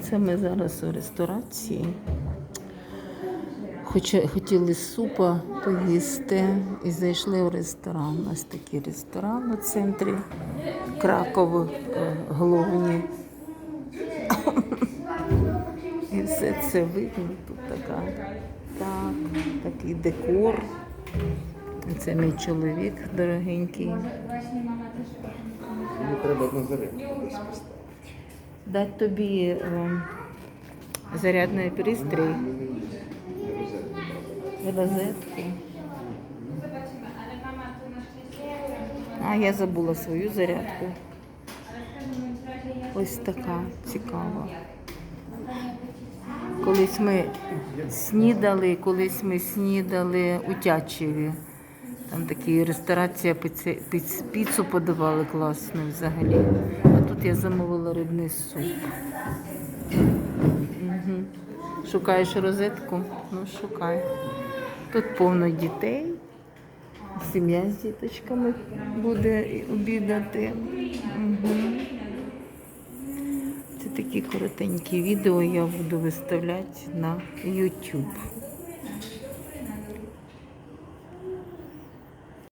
Оце ми зараз у ресторації. Хоча хотіли супа поїсти і зайшли в ресторан. Ось такий ресторан у центрі Кракови е, головні. І все це видно. Тут така, так, такий декор. Це мій чоловік дорогенький. Мені треба одну зарядку Дать тобі е, зарядний пристрій, розетку. А я забула свою зарядку. Ось така цікава. Колись ми снідали, колись ми снідали у Тячеві. Там такі ресторація піцу подавали класно взагалі. А тут я замовила рибний суп. Угу. Шукаєш розетку? Ну, шукай. Тут повно дітей. Сім'я з діточками буде обідати. Угу. Це такі коротенькі відео я буду виставляти на YouTube.